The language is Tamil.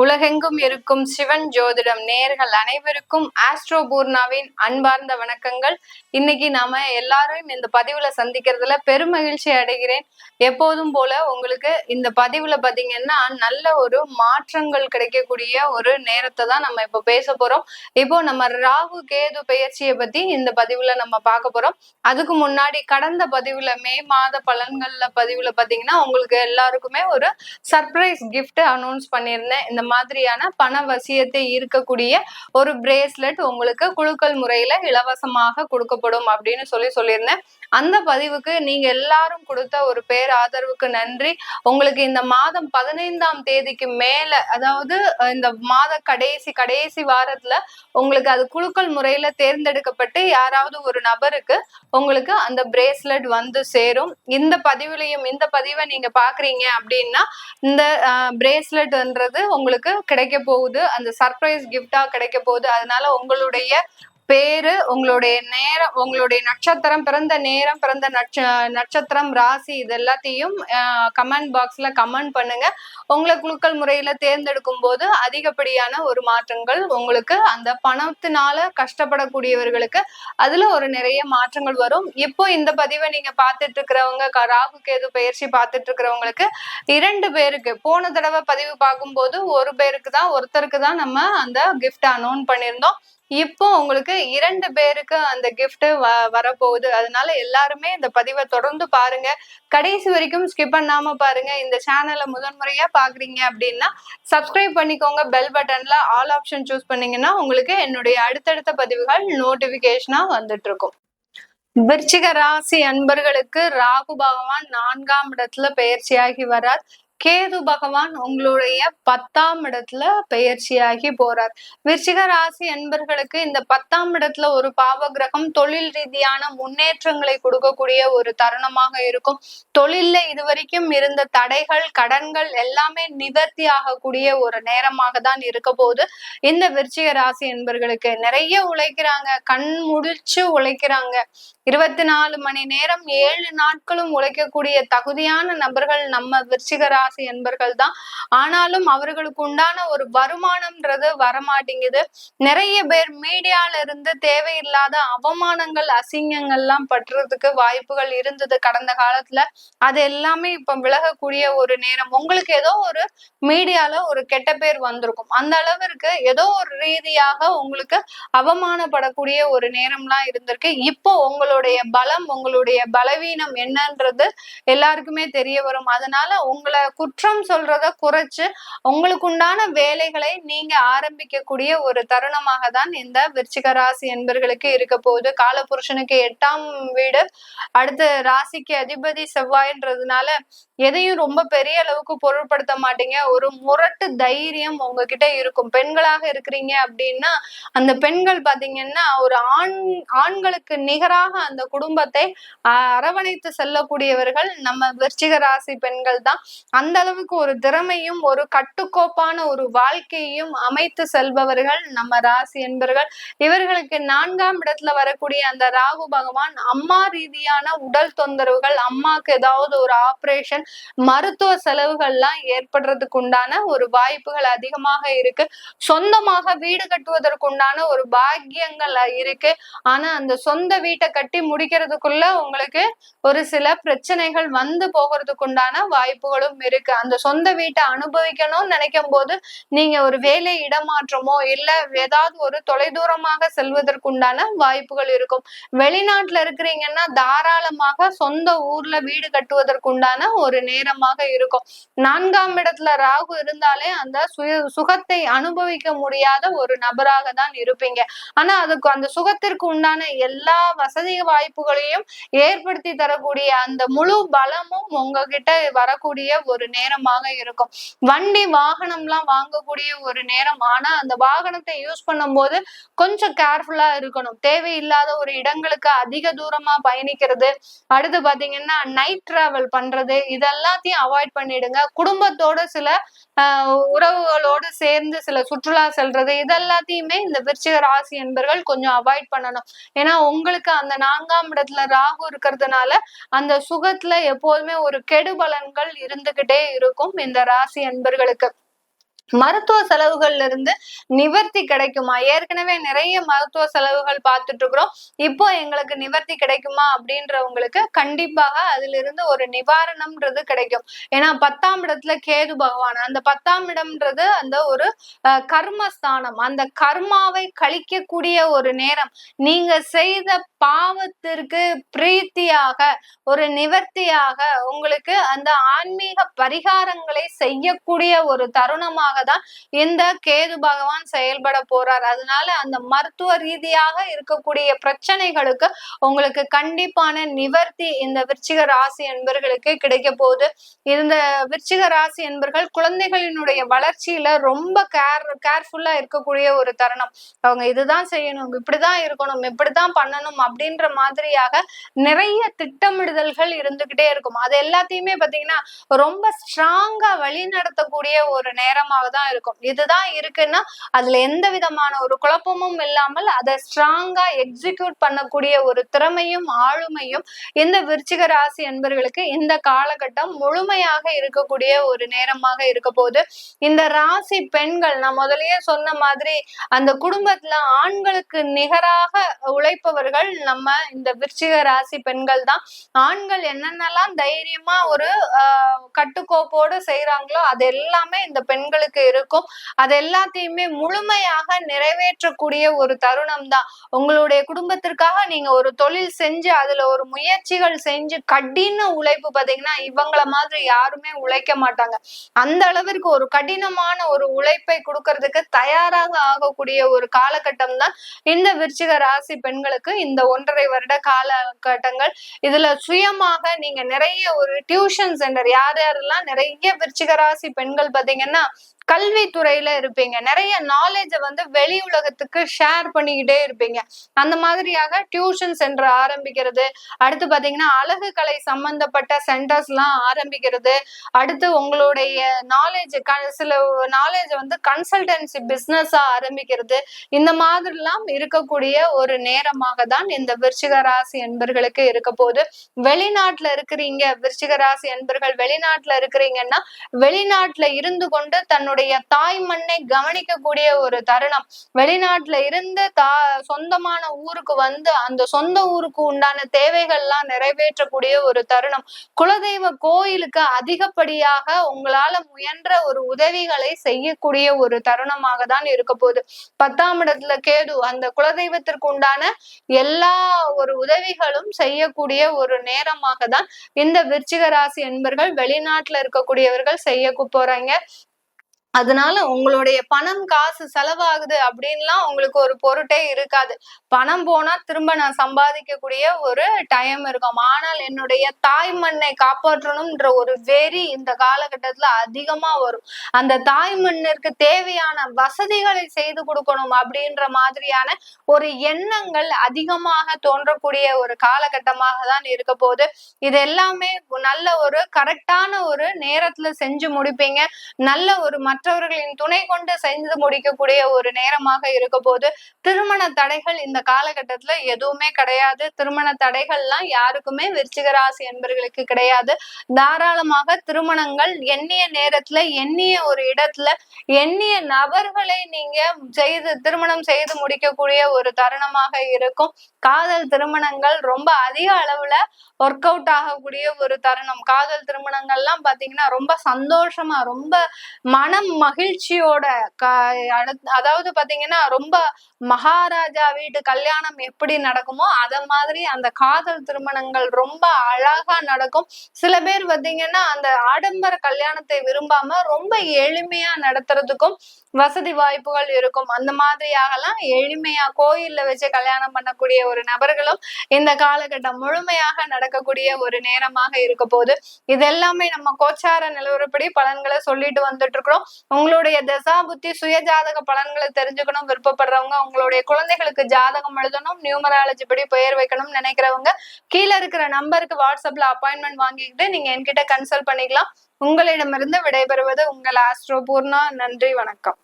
உலகெங்கும் இருக்கும் சிவன் ஜோதிடம் நேர்கள் அனைவருக்கும் ஆஸ்ட்ரோ பூர்ணாவின் அன்பார்ந்த வணக்கங்கள். இன்னைக்கு நாம எல்லாரும் இந்த பதிவுல சந்திக்கிறதுல பெருமகிழ்ச்சி அடைகிறேன். எப்போதும் போல உங்களுக்கு இந்த பதிவுல பாத்தீங்கன்னா நல்ல ஒரு மாற்றங்கள் கிடைக்கக்கூடிய ஒரு நேரத்தை தான் நம்ம இப்ப பேச போறோம். இப்போ நம்ம ராகு கேது பெயர்ச்சியை பத்தி இந்த பதிவுல நம்ம பார்க்க போறோம். அதுக்கு முன்னாடி கடந்த பதிவுல மே மாத பலன்கள்ல பதிவுல பாத்தீங்கன்னா உங்களுக்கு எல்லாருக்குமே ஒரு சர்ப்ரைஸ் கிஃப்ட் அனௌன்ஸ் பண்ணியிருந்தேன். இந்த மாதிரியான பண வசியத்தை இருக்கக்கூடிய ஒரு பிரேஸ்லெட் உங்களுக்கு குழுக்கள் முறையில இலவசமாக கொடுக்கப்படும் அப்படின்னு சொல்லி சொல்லியிருந்தேன். அந்த பதிவுக்கு நீங்க எல்லாரும் கொடுத்த ஒரு பேர் ஆதரவுக்கு நன்றி. உங்களுக்கு இந்த மாதம் பதினைந்தாம் தேதிக்கு மேல அதாவது இந்த மாத கடைசி கடைசி வாரத்துல உங்களுக்கு அது குழுக்கள் முறையில தேர்ந்தெடுக்கப்பட்டு யாராவது ஒரு நபருக்கு உங்களுக்கு அந்த பிரேஸ்லெட் வந்து சேரும். இந்த பதிவுலையும் இந்த பதிவை நீங்க பாக்குறீங்க அப்படின்னா இந்த பிரேஸ்லெட்ன்றது உங்களுக்கு கிடைக்க போகுது. அந்த சர்ப்ரைஸ் கிஃப்டா கிடைக்க போகுது. அதனால உங்களுடைய பேரு உங்களுடைய நேரம் உங்களுடைய நட்சத்திரம் பிறந்த நேரம் பிறந்த நட்ச நட்சத்திரம் ராசி இது எல்லாத்தையும் கமெண்ட் பாக்ஸ்ல கமெண்ட் பண்ணுங்க. உங்களை குழுக்கள் முறையில தேர்ந்தெடுக்கும் போது அதிகப்படியான ஒரு மாற்றங்கள் உங்களுக்கு அந்த பணத்தினால கஷ்டப்படக்கூடியவர்களுக்கு அதுல ஒரு நிறைய மாற்றங்கள் வரும். இப்போ இந்த பதிவை நீங்க பார்த்துட்டு இருக்கிறவங்க ராகு கேது பயிற்சி பார்த்துட்டு இருக்கிறவங்களுக்கு இரண்டு பேருக்கு போன தடவை பதிவு பார்க்கும்போது ஒரு பேருக்கு தான் ஒருத்தருக்கு தான் நம்ம அந்த கிஃப்ட் அனௌன் பண்ணியிருந்தோம். இப்போ உங்களுக்கு இரண்டு பேருக்கு அந்த கிஃப்ட் வ வரப்போகுது. அதனால எல்லாருமே இந்த பதிவை தொடர்ந்து பாருங்க. கடைசி வரைக்கும் ஸ்கிப் பண்ணாம பாருங்க. இந்த சேனலை முதன்முறையா பாக்குறீங்க அப்படின்னா சப்ஸ்கிரைப் பண்ணிக்கோங்க. பெல் பட்டன்ல ஆல் ஆப்ஷன் சூஸ் பண்ணீங்கன்னா உங்களுக்கு என்னுடைய அடுத்தடுத்த பதிவுகள் நோட்டிபிகேஷனா வந்துட்டு இருக்கும் விருச்சிக ராசி அன்பர்களுக்கு ராகு பகவான் நான்காம் இடத்துல பயிற்சியாகி வரார் கேது பகவான் உங்களுடைய பத்தாம் இடத்துல பெயர்ச்சியாகி போறார். விருச்சிக ராசி என்பர்களுக்கு இந்த பத்தாம் இடத்துல ஒரு பாவ கிரகம் தொழில் ரீதியான முன்னேற்றங்களை கொடுக்கக்கூடிய ஒரு தருணமாக இருக்கும். தொழில்ல இதுவரைக்கும் இருந்த தடைகள் கடன்கள் எல்லாமே நிவர்த்தி ஆகக்கூடிய ஒரு நேரமாக தான் இருக்க போது இந்த விருச்சிக ராசி என்பர்களுக்கு நிறைய உழைக்கிறாங்க கண் முடிச்சு உழைக்கிறாங்க. இருபத்தி நாலு மணி நேரம் ஏழு நாட்களும் உழைக்கக்கூடிய தகுதியான நபர்கள் நம்ம விருச்சிக ராசி என்பர்கள் தான் ஆனாலும் அவர்களுக்கு உண்டான ஒரு வருமானம்ன்றது வரமாட்டேங்குது. நிறைய பேர் மீடியால இருந்து தேவையில்லாத அவமானங்கள் அசிங்கங்கள்லாம் பற்றுறதுக்கு வாய்ப்புகள் இருந்தது கடந்த காலத்துல. அது எல்லாமே இப்ப விலகக்கூடிய ஒரு நேரம். உங்களுக்கு ஏதோ ஒரு மீடியால ஒரு கெட்ட பேர் வந்திருக்கும். அந்த அளவிற்கு ஏதோ ஒரு ரீதியாக உங்களுக்கு அவமானப்படக்கூடிய ஒரு நேரம்லாம் இருந்திருக்கு. இப்போ உங்களுடைய பலம் உங்களுடைய பலவீனம் என்னன்றது எல்லாருக்குமே தெரிய வரும். அதனால உங்களை குற்றம் சொல்றத குறைச்சு உங்களுக்கு உண்டான வேலைகளை நீங்க ஆரம்பிக்கக்கூடிய ஒரு தருணமாக தான் இந்த விருச்சிக ராசி என்பர்களுக்கு இருக்க போகுது. காலபுருஷனுக்கு எட்டாம் வீடு அடுத்து ராசிக்கு அதிபதி செவ்வாயின்றதுனால எதையும் ரொம்ப பெரிய அளவுக்கு பொருட்படுத்த மாட்டீங்க. ஒரு முரட்டு தைரியம் உங்ககிட்ட இருக்கும். பெண்களாக இருக்கிறீங்க அப்படின்னா அந்த பெண்கள் பாத்தீங்கன்னா ஒரு ஆண் ஆண்களுக்கு நிகராக அந்த குடும்பத்தை அரவணைத்து செல்லக்கூடியவர்கள் நம்ம விருச்சிக ராசி பெண்கள் தான் அந்த அந்த அளவுக்கு ஒரு திறமையும் ஒரு கட்டுக்கோப்பான ஒரு வாழ்க்கையும் அமைத்து செல்பவர்கள் நம்ம ராசி என்பர்கள். இவர்களுக்கு நான்காம் இடத்துல வரக்கூடிய அந்த ராகு பகவான் அம்மா ரீதியான உடல் தொந்தரவுகள் அம்மாக்கு ஏதாவது ஒரு ஆபரேஷன் மருத்துவ செலவுகள்லாம் ஏற்படுறதுக்கு உண்டான ஒரு வாய்ப்புகள் அதிகமாக இருக்கு. சொந்தமாக வீடு கட்டுவதற்கு உண்டான ஒரு பாக்கியங்கள் இருக்கு. ஆனா அந்த சொந்த வீட்டை கட்டி கட்டி முடிக்கிறதுக்குள்ள உங்களுக்கு ஒரு சில பிரச்சனைகள் வந்து போகிறதுக்கு உண்டான வாய்ப்புகளும் இருக்கு. அந்த சொந்த வீட்டை அனுபவிக்கணும்னு நினைக்கும் போது நீங்க ஒரு வேலை இடமாற்றமோ இல்ல ஏதாவது ஒரு தொலைதூரமாக செல்வதற்குண்டான வாய்ப்புகள் இருக்கும். வெளிநாட்டுல இருக்கிறீங்கன்னா தாராளமாக சொந்த ஊர்ல வீடு கட்டுவதற்குண்டான ஒரு நேரமாக இருக்கும். நான்காம் இடத்துல ராகு இருந்தாலே அந்த சுய சுகத்தை அனுபவிக்க முடியாத ஒரு நபராக தான் இருப்பீங்க. ஆனா அதுக்கு அந்த சுகத்திற்கு உண்டான எல்லா வசதி வாய்ப்புகளையும் ஏற்படுத்தி தரக்கூடிய அந்த முழு பலமும் உங்ககிட்ட வரக்கூடிய ஒரு நேரமாக இருக்கும். வண்டி வாகனம் எல்லாம் வாங்கக்கூடிய ஒரு நேரம். ஆனா அந்த வாகனத்தை யூஸ் பண்ணும்போது கொஞ்சம் கேர்ஃபுல்லா இருக்கணும். தேவையில்லாத ஒரு இடங்களுக்கு அதிக தூரமா பயணிக்கிறது. அடுத்து பாத்தீங்கன்னா நைட் டிராவல் பண்றது. இதெல்லாத்தையும் அவாய்ட் பண்ணிடுங்க. குடும்பத்தோட சில உறவுகளோடு சேர்ந்து சில சுற்றுலா செல்றது. இதெல்லாத்தையுமே இந்த விருச்சிக ராசி என்பர்கள் கொஞ்சம் அவாய்ட் பண்ணணும். ஏன்னா உங்களுக்கு அந்த நான்காம் இடத்துல ராகு இருக்கிறதுனால அந்த சுகத்துல எப்போதுமே ஒரு கெடு பலன்கள் இருந்துகிட்டே இருக்கும். இந்த ராசி என்பர்களுக்கு மருத்துவ செலவுகள்ல இருந்து நிவர்த்தி கிடைக்குமா? ஏற்கனவே நிறைய மருத்துவ செலவுகள் பார்த்துட்டு இருக்கிறோம் இப்போ எங்களுக்கு நிவர்த்தி கிடைக்குமா அப்படின்றவங்களுக்கு கண்டிப்பாக அதுல இருந்து ஒரு நிவாரணம்ன்றது கிடைக்கும். ஏன்னா பத்தாம் இடத்துல கேது பகவான். அந்த பத்தாம் இடம்ன்றது அந்த ஒரு கர்மஸ்தானம். அந்த கர்மாவை கழிக்கக்கூடிய ஒரு நேரம். நீங்க செய்த பாவத்திற்கு பிரீத்தியாக ஒரு நிவர்த்தியாக உங்களுக்கு அந்த ஆன்மீக பரிகாரங்களை செய்யக்கூடிய ஒரு தருணமாக தான் இந்த கேது பகவான் செயல்பட போறார். அதனால அந்த மருத்துவ ரீதியாக இருக்கக்கூடிய பிரச்சனைகளுக்கு உங்களுக்கு கண்டிப்பான நிவர்த்தி இந்த விருச்சிக ராசி என்பர்களுக்கு கிடைக்க போகுது. இந்த விருச்சிக ராசி என்பர்கள் குழந்தைகளினுடைய வளர்ச்சியில ரொம்ப கேர் கேர்ஃபுல்லா இருக்கக்கூடிய ஒரு தருணம். அவங்க இதுதான் செய்யணும் இப்படிதான் இருக்கணும் இப்படிதான் பண்ணணும் அப்படின்ற மாதிரியாக நிறைய திட்டமிடுதல்கள் இருந்துகிட்டே இருக்கும். அது எல்லாத்தையுமே பாத்தீங்கன்னா ரொம்ப ஸ்ட்ராங்கா வழி நடத்தக்கூடிய ஒரு நேரமாக தான் இருக்கும். இதுதான் இருக்குன்னா அதுல எந்த விதமான ஒரு குழப்பமும் இல்லாமல் அதை ஸ்ட்ராங்கா எக்ஸிக்யூட் பண்ணக்கூடிய ஒரு திறமையும் ஆளுமையும் இந்த விருச்சிக ராசி என்பர்களுக்கு இந்த காலகட்டம் முழுமையாக இருக்கக்கூடிய ஒரு நேரமாக இருக்க போது இந்த ராசி பெண்கள் நான் முதலையே சொன்ன மாதிரி அந்த குடும்பத்துல ஆண்களுக்கு நிகராக உழைப்பவர்கள் நம்ம இந்த விருச்சிக ராசி பெண்கள் தான். ஆண்கள் என்னென்னலாம் தைரியமா ஒரு கட்டுக்கோப்போடு செய்யறாங்களோ அது எல்லாமே இந்த பெண்களுக்கு இருக்கும். அது எல்லாத்தையுமே முழுமையாக நிறைவேற்றக்கூடிய ஒரு தருணம் தான் உங்களுடைய குடும்பத்திற்காக நீங்க ஒரு தொழில் செஞ்சு அதுல ஒரு முயற்சிகள் செஞ்சு கடின உழைப்பு பாத்தீங்கன்னா இவங்கள மாதிரி யாருமே உழைக்க மாட்டாங்க. அந்த அளவிற்கு ஒரு கடினமான ஒரு உழைப்பை கொடுக்கறதுக்கு தயாராக ஆகக்கூடிய ஒரு காலகட்டம் தான் இந்த விருச்சிக ராசி பெண்களுக்கு இந்த ஒன்றரை வருட காலகட்டங்கள். இதுல சுயமாக நீங்க நிறைய ஒரு டியூஷன் சென்டர் யார் யாரெல்லாம் நிறைய விருச்சிக ராசி பெண்கள் பாத்தீங்கன்னா கல்வித்துறையில இருப்பீங்க. நிறைய நாலேஜ வந்து வெளி உலகத்துக்கு ஷேர் பண்ணிக்கிட்டே இருப்பீங்க. அந்த மாதிரியாக டியூஷன் சென்டர் ஆரம்பிக்கிறது. அடுத்து பாத்தீங்கன்னா அழகு கலை சம்பந்தப்பட்ட சென்டர்ஸ் எல்லாம் ஆரம்பிக்கிறது. அடுத்து உங்களுடைய நாலேஜ் சில நாலேஜ் வந்து கன்சல்டன்சி பிஸ்னஸா ஆரம்பிக்கிறது. இந்த மாதிரிலாம் இருக்கக்கூடிய ஒரு நேரமாக தான் இந்த விருச்சிக ராசி என்பர்களுக்கு இருக்க போது வெளிநாட்டுல இருக்கிறீங்க விருச்சிக ராசி என்பர்கள் வெளிநாட்டுல இருக்கிறீங்கன்னா வெளிநாட்டுல இருந்து கொண்டு தன்னுடைய தன்னுடைய தாய் மண்ணை கவனிக்கக்கூடிய ஒரு தருணம். வெளிநாட்டுல இருந்து தா சொந்தமான ஊருக்கு வந்து அந்த சொந்த ஊருக்கு உண்டான தேவைகள்லாம் நிறைவேற்றக்கூடிய ஒரு தருணம். குலதெய்வ கோயிலுக்கு அதிகப்படியாக உங்களால முயன்ற ஒரு உதவிகளை செய்யக்கூடிய ஒரு தருணமாக தான் இருக்க போகுது. பத்தாம் இடத்துல கேது அந்த குலதெய்வத்திற்கு உண்டான எல்லா ஒரு உதவிகளும் செய்யக்கூடிய ஒரு நேரமாக தான் இந்த விருச்சிக ராசி என்பர்கள் வெளிநாட்டுல இருக்கக்கூடியவர்கள் செய்ய போறாங்க. அதனால உங்களுடைய பணம் காசு செலவாகுது அப்படின்லாம் உங்களுக்கு ஒரு பொருட்டே இருக்காது. பணம் போனா திரும்ப நான் சம்பாதிக்கக்கூடிய ஒரு டைம் இருக்கும். ஆனால் என்னுடைய தாய் மண்ணை காப்பாற்றணும்ன்ற ஒரு வெறி இந்த காலகட்டத்துல அதிகமா வரும். அந்த தாய் மண்ணிற்கு தேவையான வசதிகளை செய்து கொடுக்கணும் அப்படின்ற மாதிரியான ஒரு எண்ணங்கள் அதிகமாக தோன்றக்கூடிய ஒரு காலகட்டமாக தான் இருக்க போகுது. இது எல்லாமே நல்ல ஒரு கரெக்டான ஒரு நேரத்துல செஞ்சு முடிப்பீங்க. நல்ல ஒரு மற்ற மற்றவர்களின் துணை கொண்டு செஞ்சு முடிக்கக்கூடிய ஒரு நேரமாக இருக்க போது திருமண தடைகள் இந்த காலகட்டத்துல எதுவுமே கிடையாது. திருமண தடைகள்லாம் யாருக்குமே விருச்சிக ராசி என்பர்களுக்கு கிடையாது. தாராளமாக திருமணங்கள் எண்ணிய நேரத்துல எண்ணிய ஒரு இடத்துல எண்ணிய நபர்களை நீங்க செய்து திருமணம் செய்து முடிக்கக்கூடிய ஒரு தருணமாக இருக்கும். காதல் திருமணங்கள் ரொம்ப அதிக அளவுல ஒர்க் அவுட் ஆகக்கூடிய ஒரு தருணம். காதல் திருமணங்கள்லாம் பாத்தீங்கன்னா ரொம்ப சந்தோஷமா ரொம்ப மனம் மகிழ்ச்சியோட அதாவது பாத்தீங்கன்னா ரொம்ப மகாராஜா வீட்டு கல்யாணம் எப்படி நடக்குமோ அத மாதிரி அந்த காதல் திருமணங்கள் ரொம்ப அழகா நடக்கும். சில பேர் பாத்தீங்கன்னா அந்த ஆடம்பர கல்யாணத்தை விரும்பாம ரொம்ப எளிமையா நடத்துறதுக்கும் வசதி வாய்ப்புகள் இருக்கும். அந்த மாதிரியாகலாம் எளிமையா கோயில்ல வச்சு கல்யாணம் பண்ணக்கூடிய ஒரு நபர்களும் இந்த காலகட்டம் முழுமையாக நடக்கக்கூடிய ஒரு நேரமாக இருக்க போது இது எல்லாமே நம்ம கோச்சார நிலவரப்படி பலன்களை சொல்லிட்டு வந்துட்டு இருக்கிறோம். உங்களுடைய தசா புத்தி சுயஜாதக பலன்களை தெரிஞ்சுக்கணும் விருப்பப்படுறவங்க உங்களுடைய குழந்தைகளுக்கு ஜாதகம் எழுதணும் நியூமராலஜி படி பெயர் வைக்கணும்னு நினைக்கிறவங்க கீழே இருக்கிற நம்பருக்கு வாட்ஸ்அப்ல அப்பாயின்மெண்ட் வாங்கிக்கிட்டு நீங்க என்கிட்ட கன்சல்ட் பண்ணிக்கலாம். உங்களிடமிருந்து விடைபெறுவது உங்கள் ஆஸ்ட்ரோ பூர்ணா. நன்றி வணக்கம்.